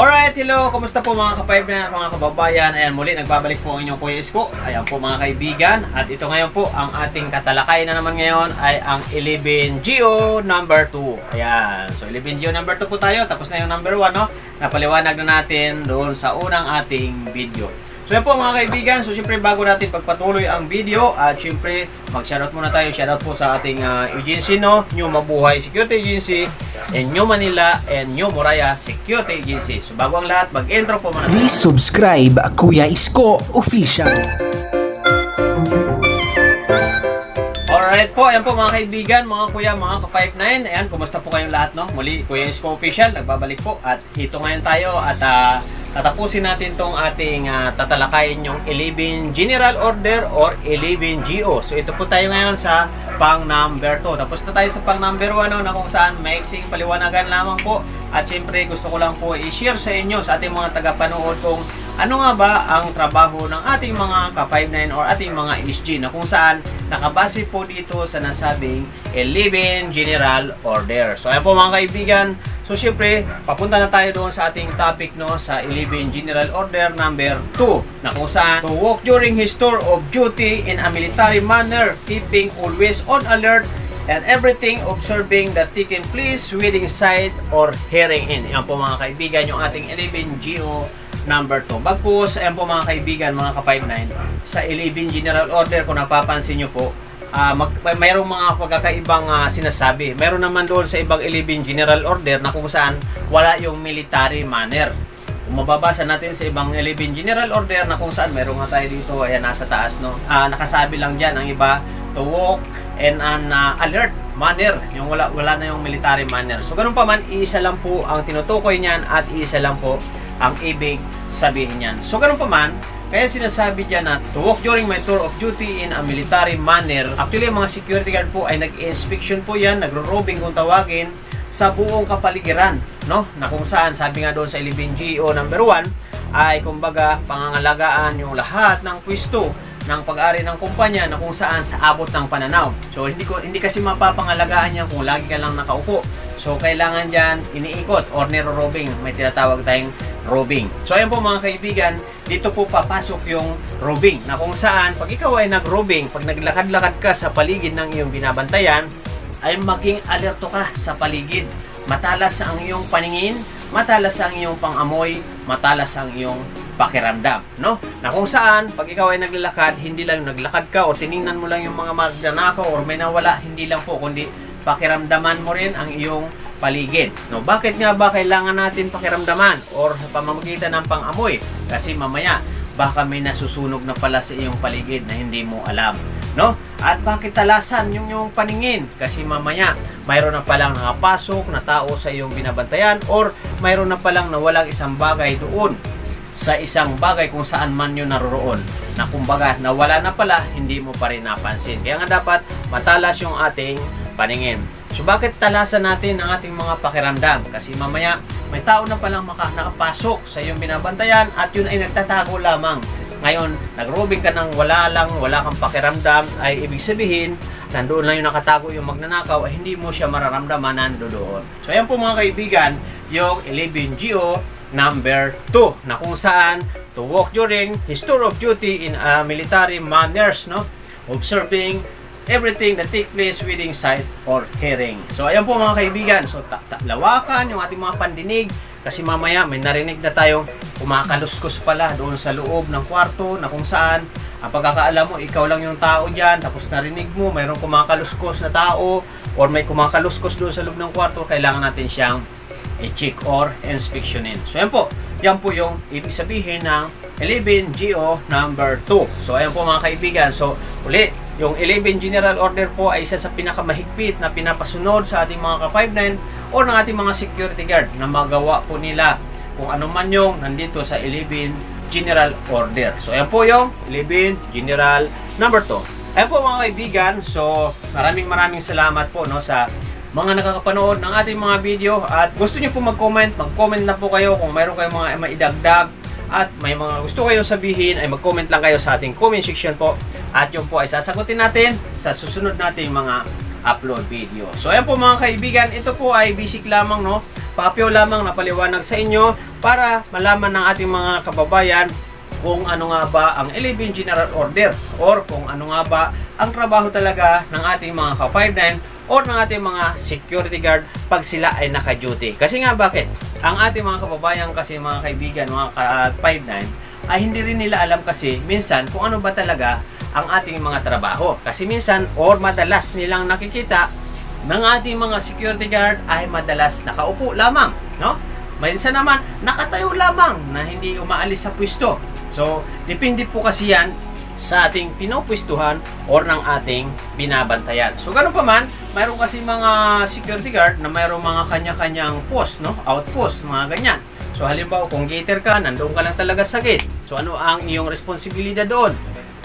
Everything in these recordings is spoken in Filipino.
Alright, hello, kumusta po mga ka-5 na mga kababayan? Ayan, muli nagbabalik po ang inyong Kuya Isko. Ayan po mga kaibigan. At ito ngayon po, ang ating katalakay na naman ngayon ay ang 11GO number 2. Ayan, so 11GO number 2 po tayo. Tapos na yung number 1, no? Napaliwanag na natin doon sa unang ating video. So yan po mga kaibigan, so syempre bago natin pagpatuloy ang video at syempre mag-shoutout muna tayo, shoutout po sa ating ah, agency no, New Mabuhay Security Agency and New Manila and New Moraya Security Agency. So bago ang lahat, mag-intro po muna tayo. Please subscribe Kuya Isko Official. Alright po, ayan po mga kaibigan, mga kuya, mga ka-59. Ayan, kumusta po kayong lahat, no? Muli, Kuya Isko Official, nagbabalik po. At ito ngayon tayo at ah, tatapusin natin tong ating ah, tatalakayin yung 11 General Order or 11 GO. So ito po tayo ngayon sa pang number 2. Tapos na tayo sa pang number 1 no, na kung saan maiksing paliwanagan lamang po. At syempre gusto ko lang po i-share sa inyo sa ating mga tagapanood kung ano nga ba ang trabaho ng ating mga ka-59 or ating mga SG na kung saan nakabase po dito sa nasabing 11 General Order. So ayan po mga kaibigan, so syempre papunta na tayo doon sa ating topic no sa 11 General Order number 2 na kung saan to walk during his tour of duty in a military manner keeping always on alert and everything observing that taking place within sight or hearing in. Yan po mga kaibigan, yung ating 11 GO number 2. Bagkus, ayan po mga kaibigan, mga ka-59, sa 11 General Order, kung napapansin nyo po, ah mag, may, mayroong mga pagkakaibang ah, sinasabi. Meron naman doon sa ibang 11 General Order na kung saan wala yung military manner. Kung mababasa natin sa ibang 11 General Order na kung saan meron nga tayo dito, ayan nasa taas, no? Ah, nakasabi lang dyan, ang iba, to walk and an ah, alert manner. Yung wala, wala na yung military manner. So, ganun pa man, isa lang po ang tinutukoy niyan at isa lang po ang ibig sabihin niyan. So, ganun pa man, kaya sinasabi dyan na to walk during my tour of duty in a military manner. Actually, mga security guard po ay nag-inspection po yan, nagro-robing kung tawagin, sa buong kapaligiran, no? Na kung saan, sabi nga doon sa 11GO number 1, ay kumbaga pangangalagaan yung lahat ng pwesto ng pag-ari ng kumpanya na kung saan sa abot ng pananaw. So hindi ko hindi kasi mapapangalagaan yan kung lagi ka lang nakaupo. So kailangan diyan iniikot or niro-robing, may tinatawag tayong robing. So ayan po mga kaibigan, dito po papasok yung robing na kung saan pag ikaw ay nag-robing, pag naglakad-lakad ka sa paligid ng iyong binabantayan, ay maging alerto ka sa paligid. Matalas ang iyong paningin, matalas ang iyong pangamoy, matalas ang iyong pakiramdam, no? Na kung saan, pag ikaw ay naglalakad, hindi lang naglakad ka o tiningnan mo lang yung mga magnanakaw or may nawala, hindi lang po, kundi pakiramdaman mo rin ang iyong paligid. No, bakit nga ba kailangan natin pakiramdaman or sa pamamagitan ng pangamoy? Kasi mamaya baka may nasusunog na pala sa iyong paligid na hindi mo alam. No? At bakit talasan yung yung paningin? Kasi mamaya mayroon na palang nakapasok na tao sa iyong binabantayan or mayroon na palang nawalang isang bagay doon sa isang bagay kung saan man yun naroroon na kumbaga nawala na pala hindi mo pa rin napansin. Kaya nga dapat matalas yung ating paningin. So bakit talasan natin ang ating mga pakiramdam? Kasi mamaya may tao na palang maka, nakapasok sa iyong binabantayan at yun ay nagtatago lamang. Ngayon nagrobing ka ng wala lang wala kang pakiramdam ay ibig sabihin nandoon lang yung nakatago yung magnanakaw ay hindi mo siya mararamdaman nandoon so ayan po mga kaibigan yung 11GO number 2 na kung saan to walk during his tour of duty in a military manners no? Observing everything that take place within sight or hearing. So ayan po mga kaibigan. So ta- ta- lawakan yung ating mga pandinig kasi mamaya may narinig na tayong kumakaluskos pala doon sa loob ng kwarto na kung saan ang pagkakaalam mo ikaw lang yung tao dyan tapos narinig mo mayroong kumakaluskos na tao or may kumakaluskos doon sa loob ng kwarto kailangan natin siyang i-check or inspectionin. So, yan po. Yan po yung ibig sabihin ng 11GO number 2. So, ayan po mga kaibigan. So, uli, yung 11 General Order po ay isa sa pinakamahigpit na pinapasunod sa ating mga ka-59 or ng ating mga security guard na magawa po nila kung ano man yung nandito sa 11 General Order. So, ayan po yung 11 General number 2. Ayan po mga kaibigan. So, maraming maraming salamat po no, sa mga nakakapanood ng ating mga video. At gusto niyo po mag-comment, mag-comment na po kayo kung mayroon kayong mga maidagdag. At may mga gusto kayong sabihin ay mag-comment lang kayo sa ating comment section po. At yun po ay sasagutin natin sa susunod nating mga upload video. So ayan po mga kaibigan, ito po ay basic lamang no, papyo lamang na paliwanag sa inyo para malaman ng ating mga kababayan kung ano nga ba ang 11 General Order or kung ano nga ba ang trabaho talaga ng ating mga ka-59 or ng ating mga security guard pag sila ay naka-duty. Kasi nga bakit? Ang ating mga kababayan kasi mga kaibigan, mga ka-59 ay hindi rin nila alam kasi minsan kung ano ba talaga ang ating mga trabaho. Kasi minsan or madalas nilang nakikita ng ating mga security guard ay madalas nakaupo lamang, no? Minsan naman nakatayo lamang na hindi umaalis sa pwesto. So, depende po kasi yan sa ating pinupwestuhan or ng ating binabantayan. So, ganun pa man, mayroon kasi mga security guard na mayroong mga kanya-kanyang post, no? Outpost, mga ganyan. So, halimbawa, kung gater ka, nandoon ka lang talaga sa gate. So, ano ang iyong responsibilidad doon?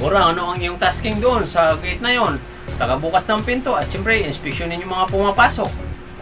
Or ano ang iyong tasking doon sa gate na yon? Tagabukas ng pinto at siyempre, inspeksyonin yung mga pumapasok.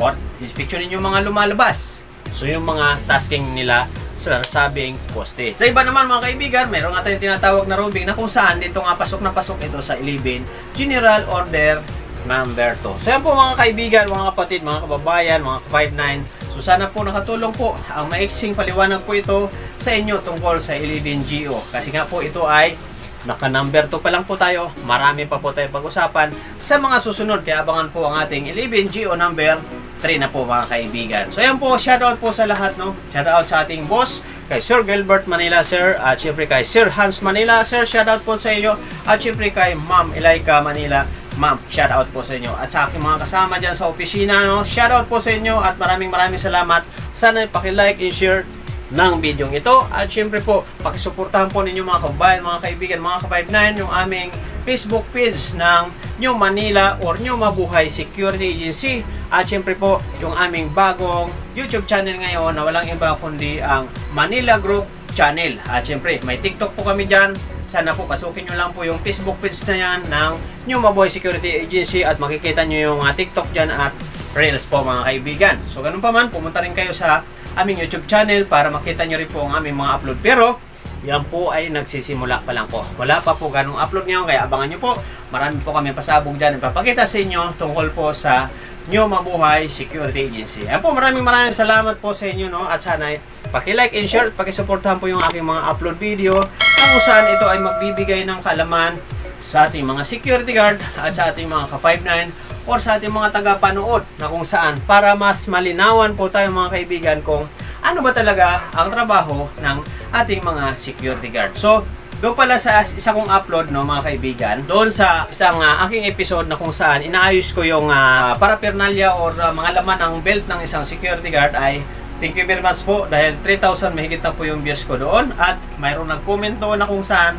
Or, inspeksyonin yung mga lumalabas. So, yung mga tasking nila sa sabing poste. Sa iba naman mga kaibigan, meron nga tayong tinatawag na roving na kung saan dito nga pasok na pasok ito sa 11 General Order number 2. So yan po mga kaibigan, mga kapatid, mga kababayan, mga 59. So sana po nakatulong po ang maiksing paliwanag po ito sa inyo tungkol sa 11GO. Kasi nga po ito ay naka number 2 pa lang po tayo. Marami pa po tayo pag-usapan sa mga susunod. Kaya abangan po ang ating 11GO number 3 na po mga kaibigan. So ayan po, shoutout po sa lahat. No? Shoutout sa ating boss, kay Sir Gilbert Manila, Sir. At syempre kay Sir Hans Manila, Sir. Shoutout po sa inyo. At syempre kay Ma'am Elaika Manila, Ma'am, shoutout po sa inyo. At sa aking mga kasama dyan sa opisina, no? shoutout po sa inyo at maraming maraming salamat. Sana paki-like and share ng video ito. At syempre po, pakisuportahan po ninyo mga kabayan, mga kaibigan, mga ka-59, yung aming Facebook page ng New Manila or New Mabuhay Security Agency. At syempre po, yung aming bagong YouTube channel ngayon na walang iba kundi ang Manila Group Channel. At syempre, may TikTok po kami dyan. Sana po pasukin nyo lang po yung Facebook page na yan ng New Mabuhay Security Agency at makikita nyo yung uh, TikTok dyan at Reels po mga kaibigan. So ganun pa man, pumunta rin kayo sa aming YouTube channel para makita nyo rin po ang aming mga upload. Pero, yan po ay nagsisimula pa lang po. Wala pa po ganong upload ngayon, kaya abangan nyo po. Marami po kami pasabog dyan. Ipapakita sa inyo tungkol po sa New Mabuhay Security Agency. Ayan po, maraming maraming salamat po sa inyo, no? At sana paki-like and share at paki-supportahan po yung aking mga upload video kung saan ito ay magbibigay ng kalaman sa ating mga security guard at sa ating mga ka-59 or sa ating mga taga-panood na kung saan para mas malinawan po tayo mga kaibigan kung ano ba talaga ang trabaho ng ating mga security guard. So, doon pala sa isa kong upload no mga kaibigan, doon sa isang ah, aking episode na kung saan inaayos ko yung uh, paraphernalia or ah, mga laman ng belt ng isang security guard ay thank you very much po dahil 3,000 mahigit na po yung views ko doon at mayroong nag-comment doon na kung saan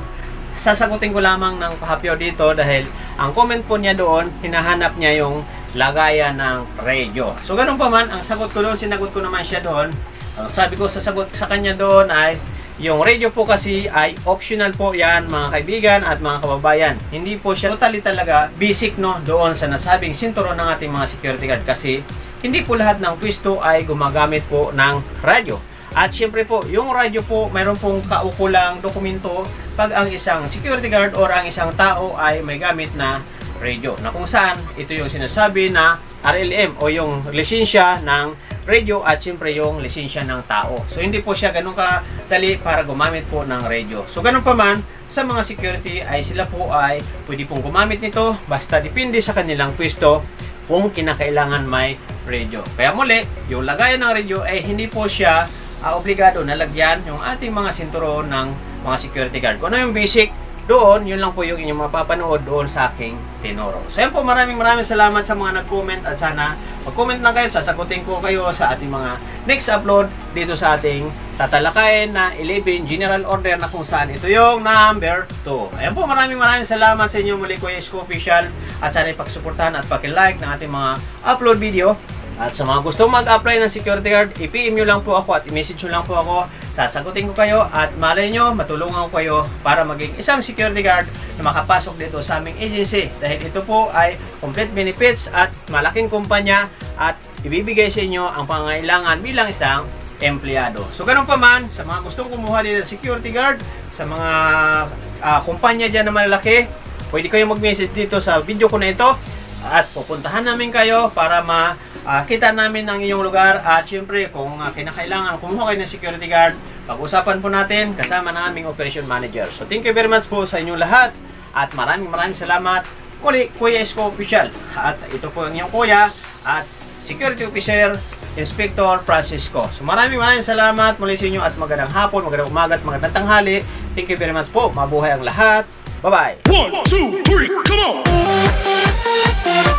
sasagutin ko lamang ng pahapyo dito dahil ang comment po niya doon, hinahanap niya yung lagayan ng radio. So ganun pa man, ang sagot ko doon, sinagot ko naman siya doon. Ang sabi ko sa sagot sa kanya doon ay yung radio po kasi ay optional po yan mga kaibigan at mga kababayan. Hindi po siya totally talaga basic no doon sa nasabing sinturon ng ating mga security guard kasi hindi po lahat ng pwesto ay gumagamit po ng radyo. At syempre po, yung radyo po, mayroon pong kaukulang dokumento pag ang isang security guard or ang isang tao ay may gamit na radio. Na kung saan, ito yung sinasabi na RLM o yung lisensya ng radio at syempre yung lisensya ng tao. So hindi po siya ganun kadali para gumamit po ng radio. So ganun pa man, sa mga security ay sila po ay pwede pong gumamit nito basta depende sa kanilang pwesto kung kinakailangan may radio. Kaya muli, yung lagayan ng radio ay hindi po siya ah, obligado na lagyan yung ating mga sinturon ng mga security guard. Kung ano yung basic, doon, yun lang po yung inyong mapapanood doon sa aking Tinoro. So yan po, maraming maraming salamat sa mga nag-comment at sana mag-comment lang kayo, sasagutin ko kayo sa ating mga next upload dito sa ating tatalakayin na 11 General Order na kung saan ito yung number 2. Ayan po, maraming maraming salamat sa inyo muli Kuya Isko Official at sana ipagsuportahan at pakilike ng ating mga upload video at sa mga gusto mag-apply ng security guard, i-PM nyo lang po ako at i-message nyo lang po ako. Sasagutin ko kayo at malay nyo, matulungan ko kayo para maging isang security guard na makapasok dito sa aming agency. Dahil ito po ay complete benefits at malaking kumpanya at ibibigay sa inyo ang pangailangan bilang isang empleyado. So ganun pa man, sa mga gustong kumuha din ng security guard, sa mga ah, kumpanya dyan na malalaki, pwede kayong mag-message dito sa video ko na ito At pupuntahan namin kayo para makita namin ang inyong lugar at syempre kung uh, kinakailangan kumuha kayo ng security guard, pag-usapan po natin kasama ng aming operation manager. So thank you very much po sa inyong lahat at maraming maraming salamat muli Kuya Isko Official. At ito po ang inyong kuya at security officer Inspector Francisco. So maraming maraming salamat muli sa inyo at magandang hapon, magandang umaga at magandang tanghali. Thank you very much po. Mabuhay ang lahat. Bye-bye. One, two, three, come on!